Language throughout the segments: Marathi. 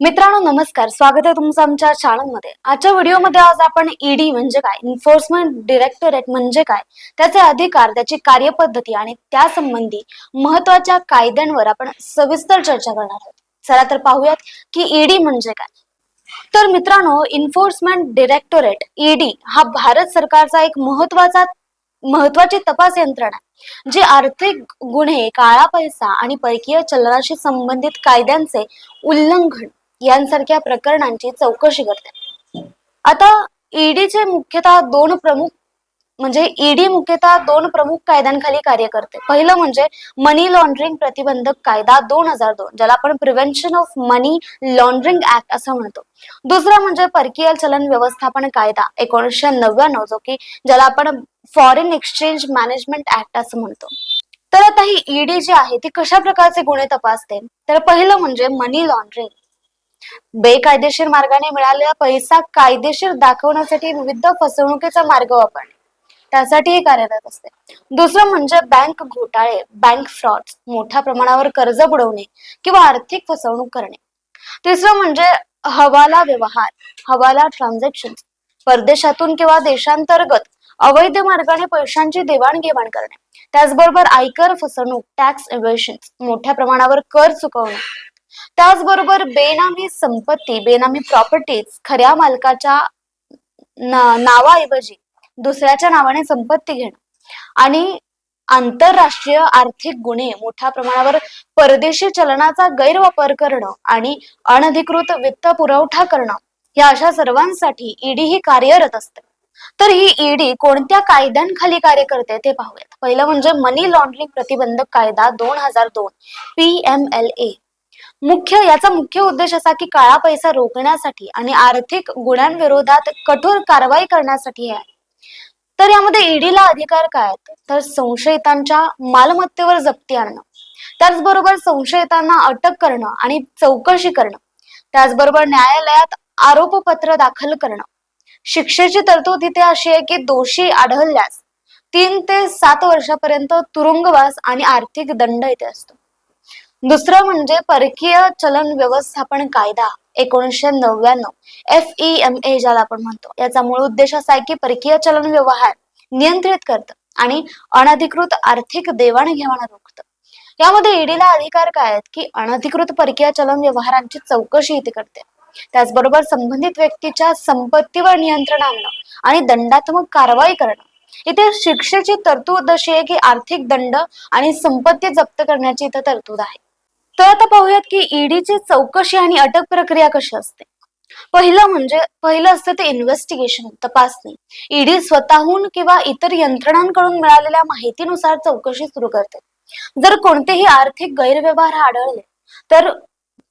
मित्रांनो नमस्कार. स्वागत आहे तुमचं आमच्या शाळांमध्ये आजच्या व्हिडिओमध्ये आज आपण ईडी म्हणजे काय एन्फोर्समेंट डिरेक्टोरेट म्हणजे काय त्याचे अधिकार त्याची कार्यपद्धती आणि त्यासंबंधी महत्त्वाच्या कायद्यांवर आपण सविस्तर चर्चा करणार आहोत. चला तर पाहूयात की ईडी म्हणजे काय. तर मित्रांनो एन्फोर्समेंट डिरेक्टोरेट ईडी हा भारत सरकारचा एक महत्त्वाचा महत्वाची तपास यंत्रणा आहे जी आर्थिक गुन्हे काळा पैसा आणि परकीय चलनाशी संबंधित कायद्यांचे उल्लंघन यांसारख्या प्रकरणांची चौकशी करते आता ईडीचे मुख्यतः दोन प्रमुख म्हणजे ईडी मुख्यतः दोन प्रमुख कायद्यांखाली कार्य करते. पहिलं म्हणजे मनी लॉन्ड्रिंग प्रतिबंधक कायदा दोन हजार दोन ज्याला आपण prevention of money laundering act असं म्हणतो. दुसरं म्हणजे परकीय चलन व्यवस्थापन कायदा एकोणीसशे नव्याण्णव जो की ज्याला आपण फॉरेन एक्सचेंज मॅनेजमेंट ऍक्ट असं म्हणतो. तर आता ही ईडी जी आहे ती कशा प्रकारचे गुन्हे तपासते? तर पहिलं म्हणजे मनी लॉन्ड्रिंग बेकायदेशीर मार्गाने मिळालेला पैसा कायदेशीर दाखवण्यासाठी विविध फसवणुकीचा मार्ग वापरणे. त्यासाठी हे कार्यरत असते. दुसरं म्हणजे बँक घोटाळे बँक फ्रॉड मोठ्या प्रमाणावर कर्ज बुडवणे किंवा आर्थिक फसवणूक करणे. तिसरं म्हणजे हवाला व्यवहार हवाला ट्रान्झॅक्शन परदेशातून किंवा देशांतर्गत अवैध मार्गाने पैशांची देवाणघेवाण करणे. त्याचबरोबर आयकर फसवणूक टॅक्स एव्हेशन मोठ्या प्रमाणावर कर चुकवणे. त्याचबरोबर बेनामी संपत्ती बेनामी प्रॉपर्टीज खऱ्या मालकाच्या ना- नावाऐवजी दुसऱ्याच्या नावाने संपत्ती घेणं. आणि आंतरराष्ट्रीय आर्थिक गुन्हे मोठ्या प्रमाणावर परदेशी चलनाचा गैरवापर करणं आणि अनधिकृत वित्त पुरवठा करणं या अशा सर्वांसाठी ईडी ही कार्यरत असते. तर ही ईडी कोणत्या कायद्यांखाली कार्य करते ते पाहूयात. पहिलं म्हणजे मनी लॉन्ड्रिंग प्रतिबंधक कायदा दोन हजार दोन पी एम एल ए मुख्य याचा मुख्य उद्देश असा की काळा पैसा रोखण्यासाठी आणि आर्थिक गुन्ह्यांविरोधात कठोर कारवाई करण्यासाठी आहे. तर यामध्ये ईडीला अधिकार काय आहेत? तर संशयितांच्या मालमत्तेवर जप्ती आणणं. त्याचबरोबर संशयितांना अटक करणं आणि चौकशी करणं. त्याचबरोबर न्यायालयात आरोपपत्र दाखल करणं. शिक्षेची तरतूद इथे अशी आहे की दोषी आढळल्यास तीन ते सात वर्षापर्यंत तुरुंगवास आणि आर्थिक दंड इथे असतो. दुसरं म्हणजे परकीय चलन व्यवस्थापन कायदा एकोणीसशे नव्याण्णव एफ ई एम ए ज्याला आपण म्हणतो. याचा मूळ उद्देश असा आहे की परकीय चलन व्यवहार नियंत्रित करतं आणि अनधिकृत आर्थिक देवाणघेवाण रोखतं. यामध्ये ईडीला अधिकार काय आहेत? की अनधिकृत परकीय चलन व्यवहारांची चौकशी इथे करते. त्याचबरोबर संबंधित व्यक्तीच्या संपत्तीवर नियंत्रण आणणं आणि दंडात्मक कारवाई करणं. इथे शिक्षेची तरतूद अशी आहे की आर्थिक दंड आणि संपत्ती जप्त करण्याची इथं तरतूद आहे. तर आता पाहूयात की ईडीची चौकशी आणि अटक प्रक्रिया कशी असते? पहिलं म्हणजे पहिलं असतं ते इन्व्हेस्टिगेशन तपासणी. ईडी स्वतःहून किंवा इतर यंत्रणांकडून मिळालेल्या माहितीनुसार चौकशी सुरू करते. जर कोणतेही आर्थिक गैरव्यवहार आढळले तर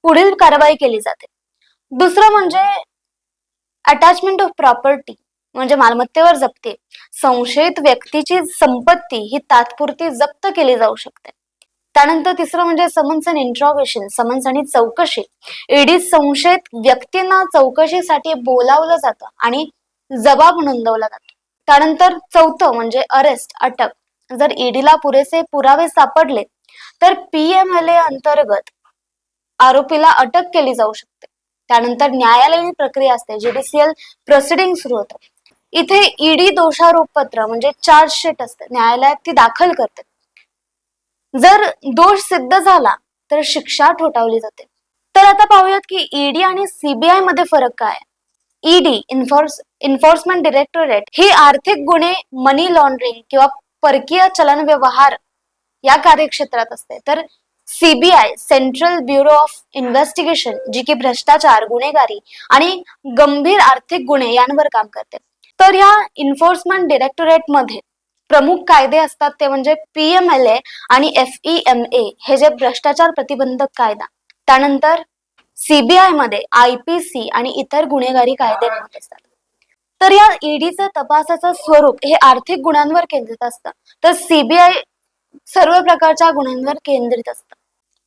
पुढील कारवाई केली जाते. दुसरं म्हणजे अटॅचमेंट ऑफ प्रॉपर्टी म्हणजे मालमत्तेवर जप्ती. संशयित व्यक्तीची संपत्ती ही तात्पुरती जप्त केली जाऊ शकते. त्यानंतर तिसरं म्हणजे समन्स अँड इंट्रॉगेशन समन्स आणि चौकशी. ईडी संशयित व्यक्तींना चौकशीसाठी बोलावलं जातं आणि जबाब नोंदवला जातो. त्यानंतर चौथं म्हणजे अरेस्ट अटक. जर ईडीला पुरेसे पुरावे सापडले तर पीएमएलए अंतर्गत आरोपीला अटक केली जाऊ शकते. त्यानंतर न्यायालयीन प्रक्रिया असते ज्युडिशियल प्रोसिडिंग सुरू होतं. इथे ईडी दोषारोप पत्र म्हणजे चार्जशीट असते. न्यायालयात ती दाखल करते जर दोष सिद्ध झाला तर शिक्षा ठोठावली जाते. तर आता पाहूयात की ईडी आणि सीबीआयमध्ये फरक काय? ईडी इन्फोर्स इन्फोर्समेंट डिरेक्टोरेट ही आर्थिक गुन्हे मनी लॉन्ड्रिंग किंवा परकीय चलन व्यवहार या कार्यक्षेत्रात असते. तर CBI central bureau of investigation जी की भ्रष्टाचार गुन्हेगारी आणि गंभीर आर्थिक गुन्हे यांवर काम करते. तर ह्या इन्फोर्समेंट डिरेक्टोरेटमध्ये प्रमुख कायदे असतात ते म्हणजे पीएमएलए आणि एफ ई एम ए हे जे भ्रष्टाचार प्रतिबंधक कायदा. त्यानंतर सीबीआयमध्ये आय पी सी आणि इतर गुन्हेगारी कायदे नमूद असतात. तर या ईडीचं तपासाचं स्वरूप हे आर्थिक गुन्ह्यांवर केंद्रित असतं. तर सीबीआय सर्व प्रकारच्या गुन्ह्यांवर केंद्रित असतं.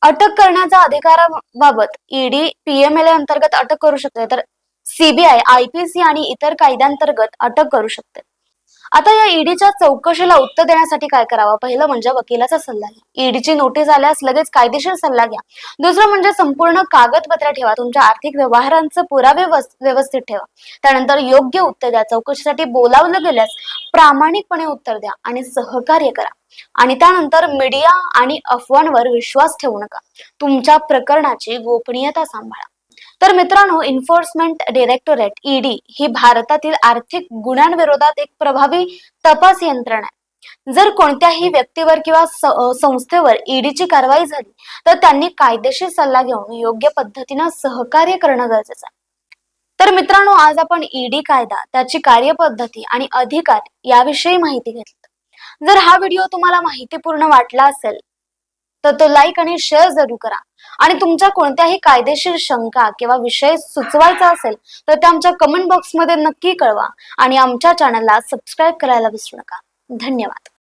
अटक करण्याच्या अधिकाराबाबत ईडी पीएमएलए अंतर्गत अटक करू शकते. तर सीबीआय आयपीसी आणि इतर कायद्यांतर्गत अटक करू शकते. आता या ईडीच्या चौकशीला उत्तर देण्यासाठी काय करावं? पहिलं म्हणजे वकिलाचा सल्ला घ्या. ईडीची नोटीस आल्यास लगेच कायदेशीर सल्ला घ्या. दुसरं म्हणजे संपूर्ण कागदपत्र ठेवा. तुमच्या आर्थिक व्यवहारांचे पुरावे व्यवस्थित ठेवा. त्यानंतर योग्य उत्तर द्या. चौकशीसाठी बोलावलं गेल्यास प्रामाणिकपणे उत्तर द्या आणि सहकार्य करा. आणि त्यानंतर मीडिया आणि अफवांवर विश्वास ठेवू नका. तुमच्या प्रकरणाची गोपनीयता सांभाळा. तर मित्रांनो एन्फोर्समेंट डायरेक्टोरेट ईडी ही भारतातील आर्थिक गुन्ह्यांविरोधात एक प्रभावी तपास यंत्रणा आहे. जर कोणत्याही व्यक्तीवर किंवा संस्थेवर ईडीची कारवाई झाली तर त्यांनी कायदेशीर सल्ला घेऊन योग्य पद्धतीनं सहकार्य करणं गरजेचं आहे. तर मित्रांनो आज आपण ईडी कायदा त्याची कार्यपद्धती आणि अधिकार याविषयी माहिती घेतली. जर हा व्हिडिओ तुम्हाला माहितीपूर्ण वाटला असेल तर तो लाईक आणि शेअर जरूर करा. आणि तुमच्या कोणत्याही कायदेशीर शंका किंवा विषय सुचवायचा असेल तर ते आमच्या कमेंट बॉक्समध्ये नक्की कळवा. आणि आमच्या चॅनलला सबस्क्राईब करायला विसरू नका. धन्यवाद.